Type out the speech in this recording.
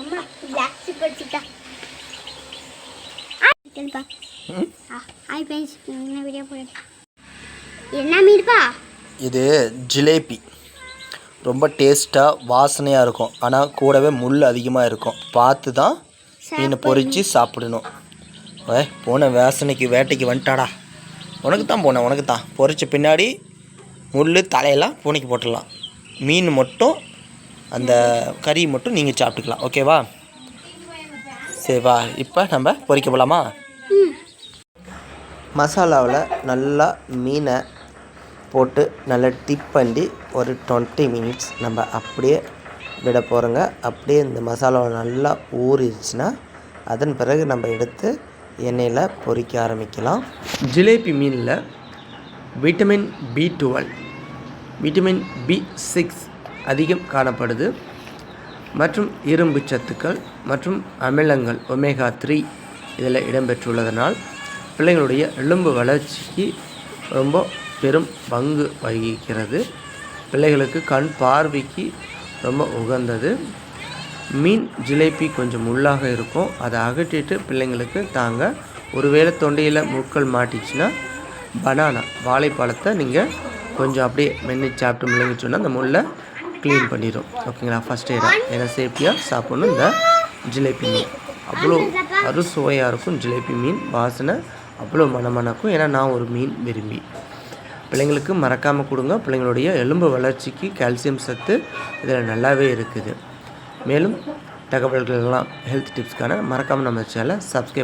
அம்மா பிளாக் படிச்சுட்டா. சரிப்பா hi friends என்ன வீடியோ போடு என்ன மீன்ப்பா இது ஜிலேபி. ரொம்ப டேஸ்ட்டாக வாசனையாக இருக்கும். ஆனால் கூடவே முள் அதிகமாக இருக்கும். பார்த்து தான் மீனை பொரித்து சாப்பிடணும். ஏ போன வாசனைக்கு வேட்டைக்கு வந்துட்டாடா. உனக்கு தான் போனேன் உனக்கு தான் பொரிச்ச பின்னாடி முள் தலையெல்லாம் பூனைக்கு போட்டுடலாம். மீன் மட்டும் அந்த கறி மட்டும் நீங்கள் சாப்பிட்டுக்கலாம். ஓகேவா சரிவா இப்போ நம்ம பொரிக்க போகலாமா மசாலாவில் நல்லா மீனை போட்டு நல்லா டிப் பண்ணி ஒரு டுவெண்ட்டி மினிட்ஸ் நம்ம அப்படியே விட போகிறோங்க அப்படியே இந்த மசாலாவை நல்லா ஊறிடுச்சுன்னா அதன் பிறகு நம்ம எடுத்து எண்ணெயில் பொரிக்க ஆரம்பிக்கலாம். ஜிலேபி மீனில் vitamin B twelve vitamin B six அதிகம் காணப்படுது. மற்றும் இரும்பு சத்துக்கள் மற்றும் அமிலங்கள் ஒமேகா த்ரீ இதில் இடம்பெற்றுள்ளதனால் பிள்ளைங்களுடைய எலும்பு வளர்ச்சிக்கு ரொம்ப பெரும் பங்கு வகிக்கிறது. பிள்ளைகளுக்கு கண் பார்வைக்கு ரொம்ப உகந்தது. மீன் ஜிலேபி கொஞ்சம் முள்ளாக இருக்கும். அதை அகற்றிட்டு பிள்ளைங்களுக்கு தாங்க ஒருவேளை தொண்டையில் முட்கள் மாட்டிச்சுன்னா பனானா வாழைப்பழத்தை நீங்கள் கொஞ்சம் அப்படியே மென்று சாப்பிட்டு முழுங்கிச்சோன்னா அந்த முள்ளை க்ளீன் பண்ணிடும் ஓகேங்களா ஃபஸ்ட் எய்டாக ஏன்னா சேஃப்டியாக சாப்பிட்ணும். இந்த ஜிலேபி மீன். அவ்வளோ அறுசுவையாக இருக்கும் ஜிலேபி மீன். வாசனை அவ்வளோ மனமனக்கும் ஏன்னா நான் ஒரு மீன் விரும்பி. பிள்ளைங்களுக்கு மறக்காமல் கொடுங்க. பிள்ளைங்களுடைய எலும்பு வளர்ச்சிக்கு கால்சியம் சத்து இதில் நல்லாவே இருக்குது. மேலும் தகவல்கள்லாம் ஹெல்த் டிப்ஸ்க்கான மறக்காமல் நம்ம சேனலை சப்ஸ்கிரைப்